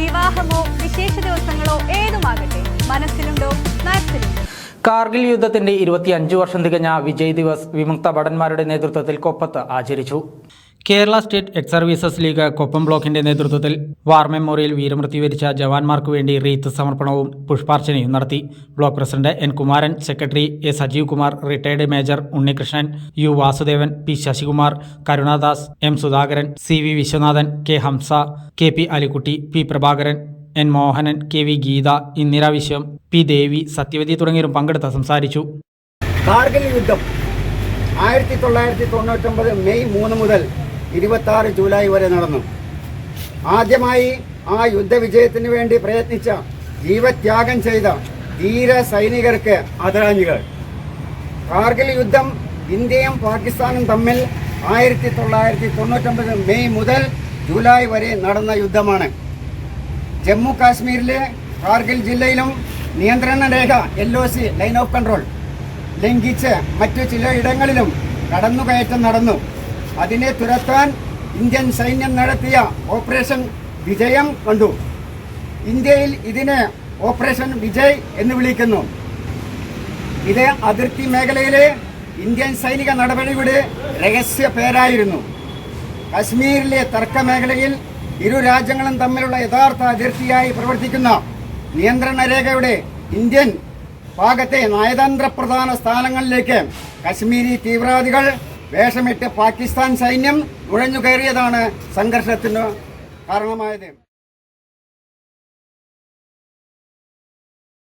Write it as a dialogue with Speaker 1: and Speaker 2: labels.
Speaker 1: വിവാഹമോ വിശേഷ ദിവസങ്ങളോ ഏതുമാകട്ടെ മനസ്സിലുണ്ടോ
Speaker 2: കാർഗിൽ യുദ്ധത്തിന്റെ ഇരുപത്തിയഞ്ച് വർഷം തികഞ്ഞ വിജയ് ദിവസ് വിമുക്ത ഭടന്മാരുടെ നേതൃത്വത്തിൽ കൊപ്പത്ത് ആചരിച്ചു. Kerala state ex services league Koppam ബ്ലോക്കിന്റെ നേതൃത്വത്തിൽ വാർ മെമ്മോറിയൽ വീരമൃത്യു വരിച്ച ജവാന്മാർക്ക് വേണ്ടി റീത്ത് സമർപ്പണവും പുഷ്പാർച്ചനയും നടത്തി. Block president N Kumaran secretary A Sajeev Kumar retired major Unnikrishnan U Vasudevan P Sasikumar Karunadas M Sudhakaran C V Viswanathan K Hamsa K P Alikutty P Prabhakaran N Mohanan K V Geetha Indira Viswam P Devi Sathyavathi തുടങ്ങിയവരും പങ്കെടുത്ത് സംസാരിച്ചു.
Speaker 3: കാർഗിൽ യുദ്ധം ആയിരത്തി തൊള്ളായിരത്തി തൊണ്ണൂറ്റൊമ്പത് May മൂന്ന് മുതൽ ഇരുപത്തി ജൂലൈ വരെ നടന്നു. ആദ്യമായി ആ യുദ്ധവിജയത്തിന് വേണ്ടി പ്രയത്നിച്ച ജീവത്യാഗം ചെയ്ത ധീര സൈനികർക്ക് ആദരാഞ്ജലികൾ. കാർഗിൽ യുദ്ധം ഇന്ത്യയും പാകിസ്ഥാനും തമ്മിൽ ആയിരത്തി തൊള്ളായിരത്തി തൊണ്ണൂറ്റൊമ്പത് മെയ് മുതൽ ജൂലൈ വരെ നടന്ന യുദ്ധമാണ്. ജമ്മു കാശ്മീരിലെ കാർഗിൽ ജില്ലയിലും നിയന്ത്രണ രേഖ L O C line of control ലംഘിച്ച് മറ്റു ചിലയിടങ്ങളിലും കടന്നുകയറ്റം നടന്നു. അതിനെ തുരത്താൻ ഇന്ത്യൻ സൈന്യം നടത്തിയ ഓപ്പറേഷൻ വിജയം കണ്ടു. ഇന്ത്യയിൽ ഇതിനെ ഓപ്പറേഷൻ വിജയ് എന്ന് വിളിക്കുന്നു. ഇത് അതിർത്തി മേഖലയിലെ ഇന്ത്യൻ സൈനിക നടപടിയുടെ രഹസ്യ പേരായിരുന്നു. കശ്മീരിലെ തർക്ക മേഖലയിൽ ഇരു രാജ്യങ്ങളും തമ്മിലുള്ള യഥാർത്ഥ അതിർത്തിയായി പ്രവർത്തിക്കുന്ന നിയന്ത്രണ രേഖയുടെ ഇന്ത്യൻ ഭാഗത്തെ നയതന്ത്ര പ്രധാന സ്ഥാനങ്ങളിലേക്ക് കശ്മീരി തീവ്രവാദികൾ വേഷമിട്ട് പാകിസ്ഥാൻ സൈന്യം നുഴഞ്ഞു കയറിയതാണ് സംഘർഷത്തിന് കാരണമായത്.